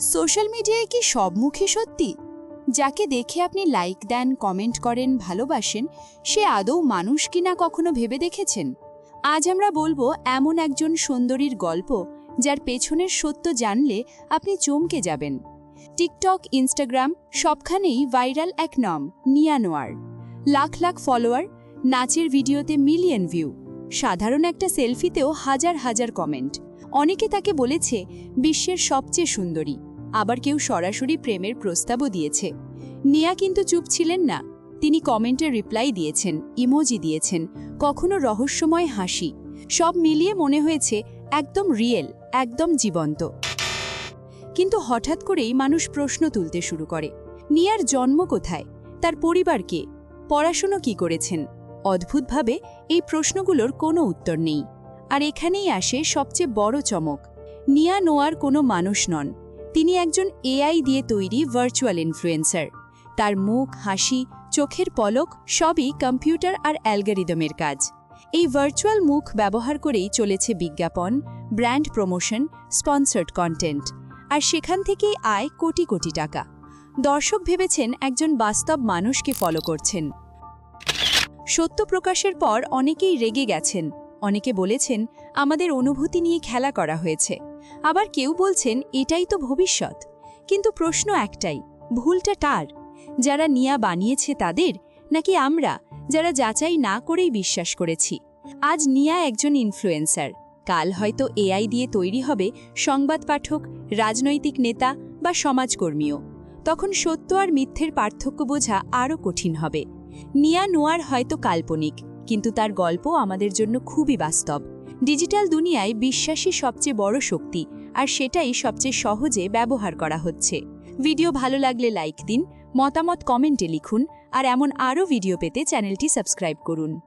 Social মিডিয়ায় কি সব মুখে সত্যি? যাকে দেখে আপনি লাইক দেন, কমেন্ট করেন, ভালোবাসেন, সে আদৌ মানুষ কিনা কখনো ভেবে দেখেছেন? আজ আমরা বলব এমন একজন সুন্দরীর গল্প যার পেছনের সত্য জানলে আপনি চমকে যাবেন। টিকটক, ইনস্টাগ্রাম সবখানেই ভাইরাল এক নাম, নিয়া নোয়ার। লাখ লাখ ফলোয়ার, নাচের ভিডিওতে মিলিয়ন ভিউ। সাধারণ একটা সেলফিতেও হাজার হাজার কমেন্ট। অনেকে তাকে বলেছে, বিশ্বের সবচেয়ে সুন্দরী। আবার কেউ সরাসরি প্রেমের প্রস্তাবও দিয়েছে। নিয়া কিন্তু চুপ ছিলেন না। তিনি কমেন্টে রিপ্লাই দিয়েছেন, ইমোজি দিয়েছেন, কখনো রহস্যময় হাসি। সব মিলিয়ে মনে হয়েছে, একদম রিয়েল, একদম জীবন্ত। কিন্তু হঠাৎ করেই মানুষ প্রশ্ন তুলতে শুরু করে, নিয়ার জন্ম কোথায়? তার পরিবার কে? পড়াশুনো কি করেছেন? অদ্ভুতভাবে এই প্রশ্নগুলোর কোনো উত্তর নেই। আর এখানেই আসে সবচেয়ে বড় চমক। নিয়া নোয়ার কোনো মানুষ নন। তিনি একজন এআই দিয়ে তৈরি ভার্চুয়াল ইনফ্লুয়েন্সার। তার মুখ, হাসি, চোখের পলক সবই কম্পিউটার আর অ্যালগারিদমের কাজ। এই ভার্চুয়াল মুখ ব্যবহার করেই চলেছে বিজ্ঞাপন, ব্র্যান্ড প্রমোশন, স্পন্সার্ড কন্টেন্ট। আর সেখান থেকেই আয় কোটি কোটি টাকা। দর্শক ভেবেছেন একজন বাস্তব মানুষকে ফলো করছেন। সত্য প্রকাশের পর অনেকেই রেগে গেছেন। অনেকে বলেছেন, আমাদের অনুভূতি নিয়ে খেলা করা হয়েছে। আবার কেউ বলছেন, এটাই তো ভবিষ্যৎ। কিন্তু প্রশ্ন একটাই, ভুলটা টার যারা নিয়া বানিয়েছে তাদের, নাকি আমরা, যারা যাচাই না করেই বিশ্বাস করেছি? আজ নিয়া একজন ইনফ্লুয়েন্সার কাল হয়তো এআই দিয়ে তৈরি হবে সংবাদ পাঠক, রাজনৈতিক নেতা বা সমাজকর্মীও। তখন সত্য আর মিথ্যের পার্থক্য বোঝা আরও কঠিন হবে। নিয়া নোয়ার হয়তো কাল্পনিক কিন্তু তার গল্প আমাদের জন্য খুবই বাস্তব। ডিজিটাল দুনিয়ায় বিশ্বাসই সবচেয়ে বড় শক্তি, আর সেটাই সবচেয়ে সহজে ব্যবহার করা হচ্ছে। ভিডিও ভালো লাগলে লাইক দিন, মতামত কমেন্টে লিখুন, আর এমন আরও ভিডিও পেতে চ্যানেলটি সাবস্ক্রাইব করুন।